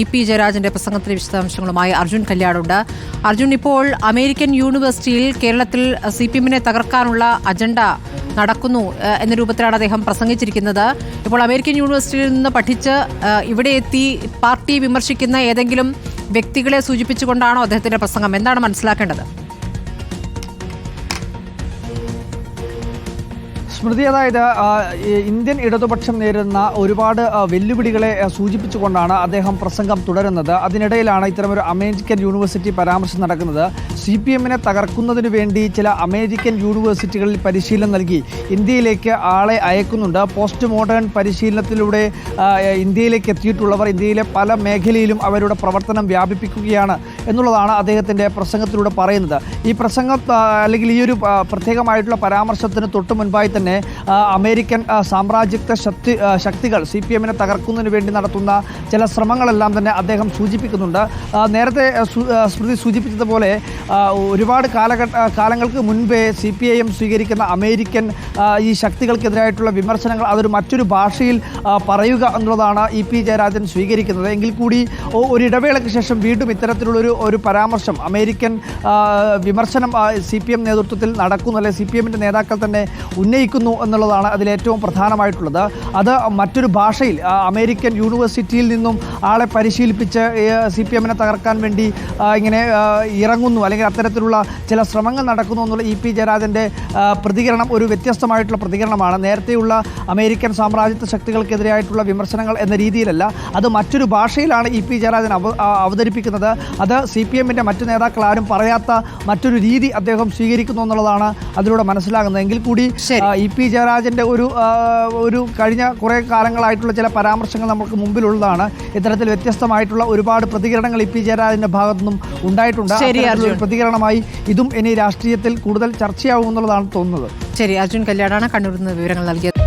E P ജയരാജന്റെ പ്രസംഗത്തിലെ വിശദാംശങ്ങളുമായി അർജുൻ കല്യാടുണ്ട്. അർജുൻ ഇപ്പോൾ അമേരിക്കൻ യൂണിവേഴ്സിറ്റിയിൽ കേരളത്തിൽ സി പി എമ്മിനെ തകർക്കാനുള്ള അജണ്ട നടക്കുന്നു എന്ന രൂപത്തിലാണ് അദ്ദേഹം പ്രസംഗിച്ചിരിക്കുന്നത്. ഇപ്പോൾ അമേരിക്കൻ യൂണിവേഴ്സിറ്റിയിൽ നിന്ന് പഠിച്ച് ഇവിടെ എത്തി പാർട്ടി വിമർശിക്കുന്ന ഏതെങ്കിലും വ്യക്തികളെ സൂചിപ്പിച്ചുകൊണ്ടാണോ അദ്ദേഹത്തിന്റെ പ്രസംഗം? എന്താണ് മനസ്സിലാക്കേണ്ടത്? സ്മൃതി അതായത് ഇന്ത്യൻ ഇടതുപക്ഷം നേരിടുന്ന ഒരുപാട് വെല്ലുവിളികളെ സൂചിപ്പിച്ചുകൊണ്ടാണ് അദ്ദേഹം പ്രസംഗം തുടരുന്നത്. അതിനിടയിലാണ് ഇത്തരമൊരു അമേരിക്കൻ യൂണിവേഴ്സിറ്റി പരാമർശം നടക്കുന്നത്. സി പി എമ്മിനെ തകർക്കുന്നതിന് വേണ്ടി ചില അമേരിക്കൻ യൂണിവേഴ്സിറ്റികളിൽ പരിശീലനം നൽകി. ഇന്ത്യയിലേക്ക് ആളെ അയക്കുന്നുണ്ട്. പോസ്റ്റ് മോഡേൺ പരിശീലനത്തിലൂടെ ഇന്ത്യയിലേക്ക് എത്തിയിട്ടുള്ളവർ ഇന്ത്യയിലെ പല മേഖലയിലും അവരുടെ പ്രവർത്തനം വ്യാപിപ്പിക്കുകയാണ് എന്നുള്ളതാണ് അദ്ദേഹത്തിന്റെ പ്രസംഗത്തിലൂടെ പറയുന്നത്. ഈ പ്രസംഗം അല്ലെങ്കിൽ ഈ ഒരു പ്രത്യേകമായിട്ടുള്ള പരാമർശത്തിന് തൊട്ട് മുൻപായി തന്നെ അമേരിക്കൻ സാമ്രാജ്യത്വ ശക്തി ശക്തികൾ സി പി എമ്മിനെ തകർക്കുന്നതിന് വേണ്ടി നടത്തുന്ന ചില ശ്രമങ്ങളെല്ലാം തന്നെ അദ്ദേഹം സൂചിപ്പിക്കുന്നുണ്ട്. നേരത്തെ സ്മൃതി സൂചിപ്പിച്ചതുപോലെ ഒരുപാട് കാലഘട്ട കാലങ്ങൾക്ക് മുൻപേ സി പി ഐ എം സ്വീകരിക്കുന്ന അമേരിക്കൻ ഈ ശക്തികൾക്കെതിരായിട്ടുള്ള വിമർശനങ്ങൾ അതൊരു മറ്റൊരു ഭാഷയിൽ പറയുക എന്നുള്ളതാണ് ഇ പി ജയരാജൻ സ്വീകരിക്കുന്നത്. എങ്കിൽ കൂടി ഒരു ഇടവേളയ്ക്ക് ശേഷം വീണ്ടും ഇത്തരത്തിലുള്ളൊരു ഒരു പരാമർശം അമേരിക്കൻ വിമർശനം സി പി എം നേതൃത്വത്തിൽ നടക്കുന്നു അല്ലെങ്കിൽ സി പി എമ്മിന്റെ നേതാക്കൾ തന്നെ ഉന്നയിക്കുന്നു എന്നുള്ളതാണ് അതിലേറ്റവും പ്രധാനമായിട്ടുള്ളത്. അത് മറ്റൊരു ഭാഷയിൽ അമേരിക്കൻ യൂണിവേഴ്സിറ്റിയിൽ നിന്നും ആളെ പരിശീലിപ്പിച്ച് സി പി എമ്മിനെ തകർക്കാൻ വേണ്ടി ഇങ്ങനെ ഇറങ്ങുന്നു. അല്ലെങ്കിൽ അത്തരത്തിലുള്ള ചില ശ്രമങ്ങൾ നടക്കുന്നു എന്നുള്ള ഇ പി ജയരാജന്റെ പ്രതികരണം ഒരു വ്യത്യസ്തമായിട്ടുള്ള പ്രതികരണമാണ്. നേരത്തെയുള്ള അമേരിക്കൻ സാമ്രാജ്യത്വ ശക്തികൾക്കെതിരായിട്ടുള്ള വിമർശനങ്ങൾ എന്ന രീതിയിലല്ല അത് മറ്റൊരു ഭാഷയിലാണ് ഇ പി ജയരാജൻ അവ അവതരിപ്പിക്കുന്നത്. അത് സി പി എമ്മിന്റെ മറ്റു നേതാക്കൾ ആരും പറയാത്ത മറ്റൊരു രീതി അദ്ദേഹം സ്വീകരിക്കുന്നു എന്നുള്ളതാണ് അതിലൂടെ മനസ്സിലാകുന്നത്. എങ്കിൽ കൂടി ഇ പി ജയരാജന്റെ ഒരു ഒരു കഴിഞ്ഞ കുറേ കാലങ്ങളായിട്ടുള്ള ചില പരാമർശങ്ങൾ നമുക്ക് മുമ്പിലുള്ളതാണ്. ഇത്തരത്തിൽ വ്യത്യസ്തമായിട്ടുള്ള ഒരുപാട് പ്രതികരണങ്ങൾ ഇ പി ജയരാജന്റെ ഭാഗത്തുനിന്നും ഉണ്ടായിട്ടുണ്ട്. അർജുൻ. പ്രതികരണമായി ഇതും ഇനി രാഷ്ട്രീയത്തിൽ കൂടുതൽ ചർച്ചയാവുമെന്നുള്ളതാണ് തോന്നുന്നത്. ശരി അർജുൻ കല്യാണാണ് കണ്ണൂരിൽ നിന്ന് വിവരങ്ങൾ നൽകിയത്.